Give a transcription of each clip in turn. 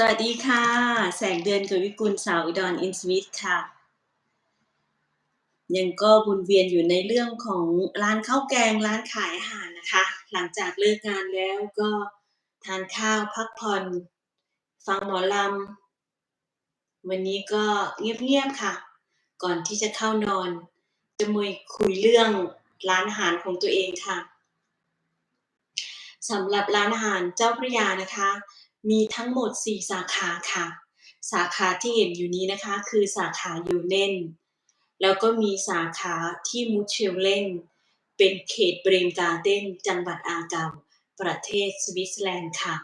สวัสดีค่ะ แสงเดือนกวิกุลสาวอุดรอินสวิตค่ะ ยังก็วนเวียนอยู่ในเรื่องของร้านข้าวแกงร้านขายอาหารนะคะ หลังจากเลิกงานแล้วก็ทานข้าวพักผ่อนฟังหมอลำ วันนี้ก็เงียบๆค่ะ ก่อนที่จะเข้านอน จะมาคุยเรื่องร้านอาหารของตัวเองค่ะสำหรับร้านอาหารเจ้าพระยานะคะ มีทั้งหมด 4 สาขาค่ะ สาขาที่เห็นอยู่นี้นะคะ คือสาขายูเน่น แล้วก็มีสาขาที่มูเชลเลนเป็นเขตเบรมการ์เดนจังหวัดอาเกาประเทศสวิตเซอร์แลนด์ค่ะ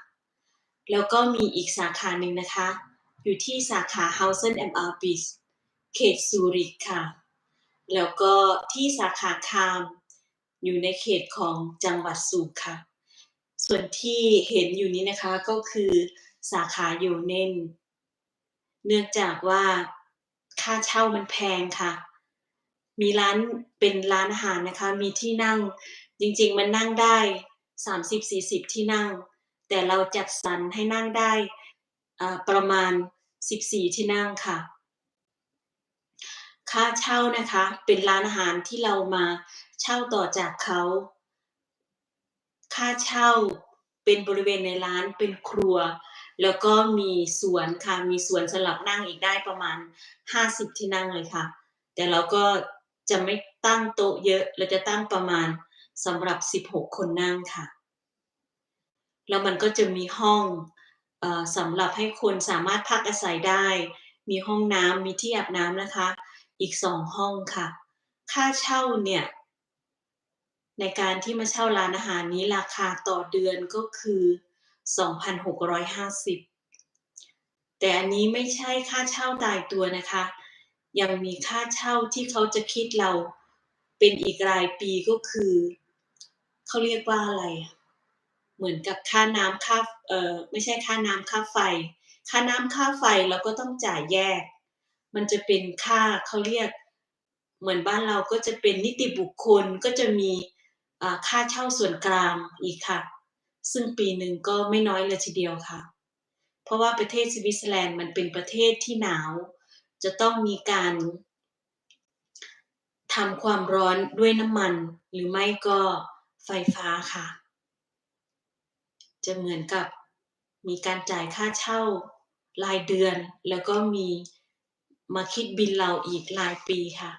แล้วก็มีอีกสาขาหนึ่งนะคะ อยู่ที่สาขาเฮาเซนแอมอาร์บิสเขตซูริกค่ะ แล้วก็ที่สาขาคาม อยู่ในเขตของจังหวัดสูกค่ะ ส่วนที่เห็นอยู่นี้นะคะก็คือสาขาโยเน่น เนื่องจากว่าค่าเช่ามันแพงค่ะ มีร้านเป็นร้านอาหารนะคะ มีที่นั่งจริงๆมันนั่งได้ 30-40 ที่นั่ง แต่เราจัดสรรให้นั่งได้ประมาณ 14 ที่นั่งค่ะ ค่าเช่านะคะเป็นร้านอาหารที่เรามาเช่าต่อจากเขา ค่าเช่าเป็นบริเวณในร้านเป็นครัว แล้วก็มีสวนค่ะมีสวนสำหรับนั่งอีกได้ประมาณ 50 ที่นั่งเลยค่ะ แต่เราก็จะไม่ตั้งโต๊ะเยอะเราจะตั้งประมาณสำหรับ 16 คนนั่งค่ะ แล้วมันก็จะมีห้องออสำหรับให้คนสามารถพักอาศัยได้ มีห้องน้ำมีที่อาบน้ำนะคะ อีกสองห้องค่ะ ค่าเช่าเนี่ย ในการที่มาเช่าร้านอาหารนี้ราคาต่อเดือนก็คือ 2,650 แต่อันนี้ไม่ใช่ค่าเช่าตายตัวนะคะ ยังมีค่าเช่าที่เขาจะคิดเราเป็นอีกรายปีก็คือ เขาเรียกว่าอะไร เหมือนกับค่าน้ำค่าเออไม่ใช่ค่าน้ำค่าไฟ ค่าน้ำค่าไฟเราก็ต้องจ่ายแยก มันจะเป็นค่าเขาเรียก เหมือนบ้านเราก็จะเป็นนิติบุคคลก็จะมี ค่าเช่าส่วนกลางอีกค่ะ ซึ่งปีหนึ่งก็ไม่น้อยเลยทีเดียวค่ะ เพราะว่าประเทศสวิตเซอร์แลนด์มันเป็นประเทศที่หนาว จะต้องมีการทำความร้อนด้วยน้ำมัน หรือไม่ก็ไฟฟ้าค่ะ จะเหมือนกับมีการจ่ายค่าเช่ารายเดือน แล้วก็มีมาคิดบินเราอีกรายปีค่ะ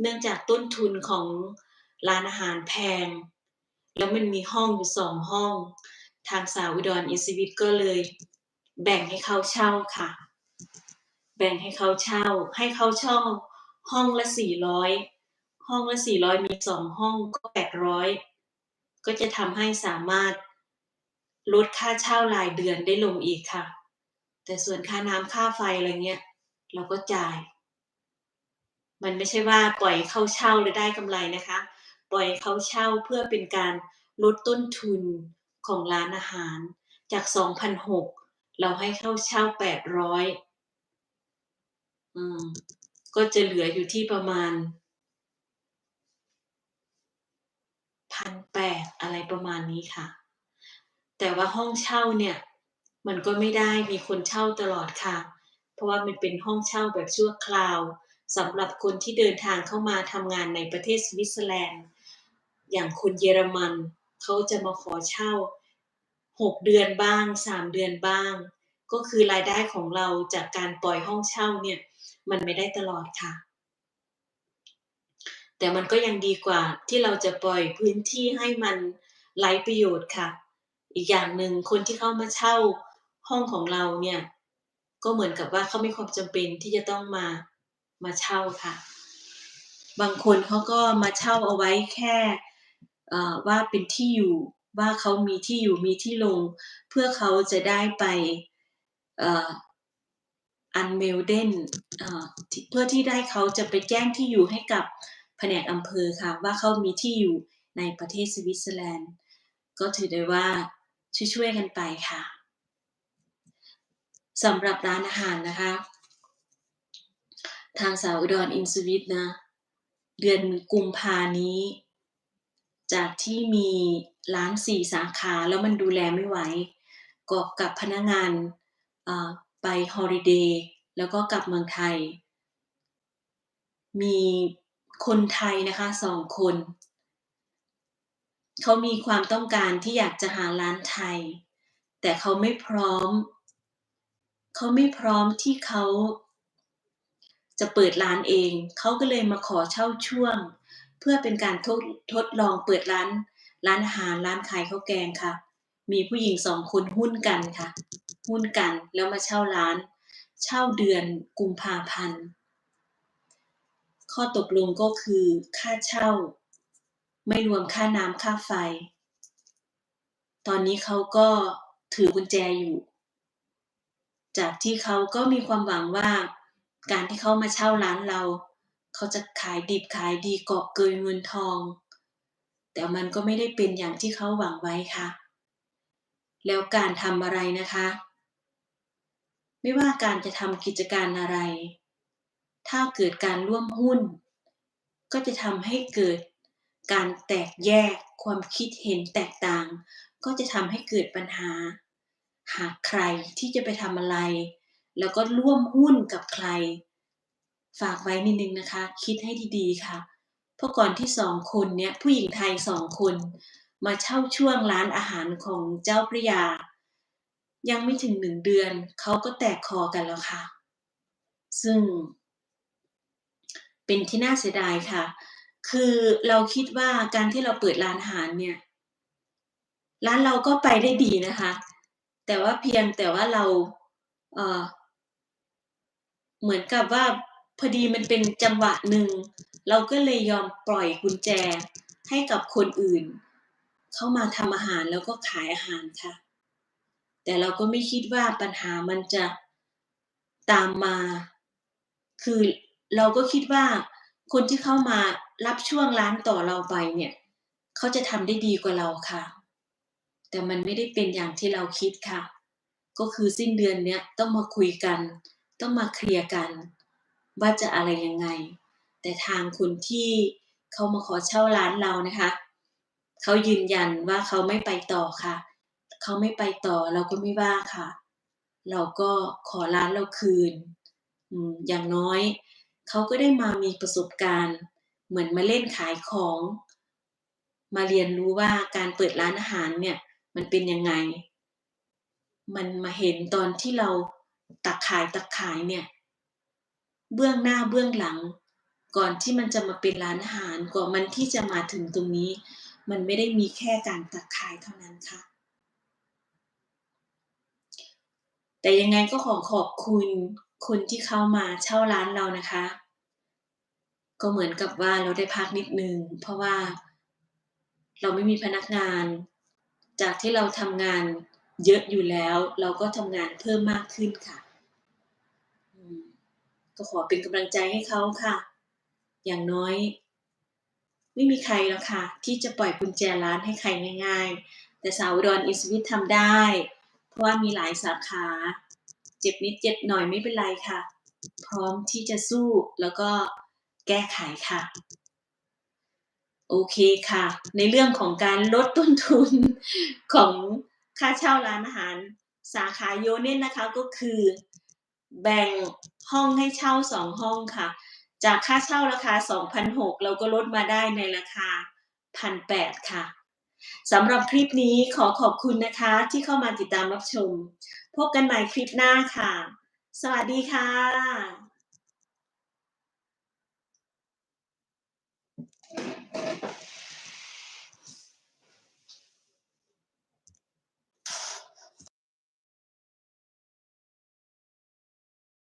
เนื่องจากต้นทุนของ ร้านอาหารแพง แล้วมันมีห้องอยู่สองห้อง ทางสาวอุดรอิสวิตก็เลย แบ่งให้เขาเช่าค่ะ แบ่งให้เขาเช่า ให้เขาเช่าห้องละสี่ร้อยห้องละสี่ร้อยมีสองห้องก็แปดร้อยก็จะทำให้สามารถลดค่าเช่ารายเดือนได้ลงอีกค่ะ แต่ส่วนค่าน้ำค่าไฟอะไรเงี้ย เราก็จ่าย มันไม่ใช่ว่าปล่อยเขาเช่าแล้วได้กำไรนะคะ ปล่อยเขาเช่าเพื่อเป็นการลดต้นทุนของร้านอาหารจาก2,600เราให้เข้าเช่า 800 อืม ก็จะเหลืออยู่ที่ประมาณ 1,800 อะไรประมาณนี้ค่ะ แต่ว่าห้องเช่าเนี่ย มันก็ไม่ได้มีคนเช่าตลอดค่ะ เพราะว่ามันเป็นห้องเช่าแบบชั่วคราวสำหรับคนที่เดินทางเข้ามาทำงานในประเทศสวิตเซอร์แลนด์ อย่างคนเยอรมันเขาจะมาขอเช่า 6 เดือนบ้าง 3 เดือนบ้าง ก็คือรายได้ของเราจากการปล่อยห้องเช่าเนี่ยมันไม่ได้ตลอดค่ะ แต่มันก็ยังดีกว่าที่เราจะปล่อยพื้นที่ให้มันไร้ประโยชน์ค่ะ อีกอย่างหนึ่งคนที่เข้ามาเช่าห้องของเราเนี่ยก็เหมือนกับว่าเขามีความจำเป็นที่จะต้องมามาเช่าค่ะ บางคนเขาก็มาเช่าเอาไว้แค่ ว่าเป็นที่อยู่ว่าเขามีที่อยู่มีที่ลง เพื่อเขาจะได้ไปอ่อ Anmelden เอ่อที่เพื่อที่ได้เขาจะไปแจ้งที่อยู่ให้กับแผนกอำเภอค่ะว่าเขามีที่อยู่ในประเทศสวิตเซอร์แลนด์ ก็ถือได้ว่าช่วยๆกันไปค่ะสำหรับร้านอาหารนะคะ ทางสาวอุดรอินสวิตนะ เดือนกุมภานี้ จากที่มีร้านสี่สาขาแล้วมันดูแลไม่ไหวกอบกับพนักงานไปฮอลิเดย์แล้วก็กลับเมืองไทย มีคนไทยนะคะสองคน เขามีความต้องการที่อยากจะหาร้านไทย แต่เขาไม่พร้อม เขาไม่พร้อมที่เขาจะเปิดร้านเอง เขาก็เลยมาขอเช่าช่วง เพื่อเป็นการทดทดลองเปิดร้าน ร้านอาหารร้านขายข้าวแกงค่ะ มีผู้หญิงสองคนหุ้นกันค่ะ หุ้นกันแล้วมาเช่าร้าน เช่าเดือนกุมภาพันธ์ข้อตกลงก็คือค่าเช่า ไม่รวมค่าน้ำค่าไฟ ตอนนี้เขาก็ถือกุญแจอยู่ จากที่เขาก็มีความหวังว่า การที่เขามาเช่าร้านเรา เขาจะขายดิบขายดีกอบเกยเงินทอง แต่มันก็ไม่ได้เป็นอย่างที่เขาหวังไว้ค่ะ แล้วการทำอะไรนะคะ ไม่ว่าการจะทำกิจการอะไร ถ้าเกิดการร่วมหุ้น ก็จะทำให้เกิดการแตกแยกความคิดเห็นแตกต่าง ก็จะทำให้เกิดปัญหา หากใครที่จะไปทำอะไร แล้วก็ร่วมหุ้นกับใคร ฝากไว้นิดนึงนะคะ คิดให้ดีๆค่ะ เพราะก่อนที่สองคนเนี้ยผู้หญิงไทยสองคน มาเช่าช่วงร้านอาหารของเจ้าพระยา ยังไม่ถึงหนึ่งเดือนเขาก็แตกคอกันแล้วค่ะ ซึ่ง เป็นที่น่าเสียดายค่ะ คือเราคิดว่าการที่เราเปิดร้านอาหารเนี่ยร้านเราก็ไปได้ดีนะคะ แต่ว่าเพียงแต่ว่าเราเออเหมือนกับว่า พอดีมันเป็นจังหวะหนึ่ง เราก็เลยยอมปล่อยกุญแจให้กับคนอื่น เข้ามาทำอาหารแล้วก็ขายอาหารค่ะ แต่เราก็ไม่คิดว่าปัญหามันจะตามมา คือเราก็คิดว่าคนที่เข้ามารับช่วงร้านต่อเราไปเนี่ย เขาจะทำได้ดีกว่าเราค่ะ แต่มันไม่ได้เป็นอย่างที่เราคิดค่ะ ก็คือสิ้นเดือนเนี้ยต้องมาคุยกัน ต้องมาเคลียร์กัน ว่าจะอะไรยังไง แต่ทางคนที่เขามาขอเช่าร้านเรานะคะเขายืนยันว่าเขาไม่ไปต่อค่ะ เขาไม่ไปต่อเราก็ไม่ว่าค่ะ เราก็ขอร้านเราคืนอืมอย่างน้อยเขาก็ได้มามีประสบการณ์ เหมือนมาเล่นขายของ มาเรียนรู้ว่าการเปิดร้านอาหารเนี่ยมันเป็นยังไง มันมาเห็นตอนที่เราตักขายตักขายเนี่ย เบื้องหน้าเบื้องหลัง ก่อนที่มันจะมาเป็นร้านอาหารกว่ามันที่จะมาถึงตรงนี้ มันไม่ได้มีแค่การตักขายเท่านั้นค่ะ แต่ยังไงก็ขอขอบคุณคนที่เข้ามาเช่าร้านเรานะคะ ก็เหมือนกับว่าเราได้พักนิดนึง เพราะว่า เราไม่มีพนักงาน จากที่เราทำงานเยอะอยู่แล้ว เราก็ทำงานเพิ่มมากขึ้นค่ะ ก็ขอเป็นกำลังใจให้เขาค่ะ อย่างน้อย ไม่มีใครหรอกค่ะ ที่จะปล่อยกุญแจร้านให้ใครง่ายๆ แต่สาวดอุดรอินสวิตทำได้ เพราะว่ามีหลายสาขา เจ็บนิดเจ็บหน่อยไม่เป็นไรค่ะ พร้อมที่จะสู้แล้วก็แก้ไขค่ะ โอเคค่ะ ในเรื่องของการลดต้นทุนของค่าเช่าร้านอาหาร สาขาโยเน่นนะคะก็คือ แบ่งห้องให้เช่า2ห้องค่ะ จากค่าเช่าราคา2,600เราก็ลดมาได้ในราคา 1,800 ค่ะสำหรับคลิปนี้ขอขอบคุณนะคะที่เข้ามาติดตามรับชม พบกันใหม่คลิปหน้าค่ะ สวัสดีค่ะ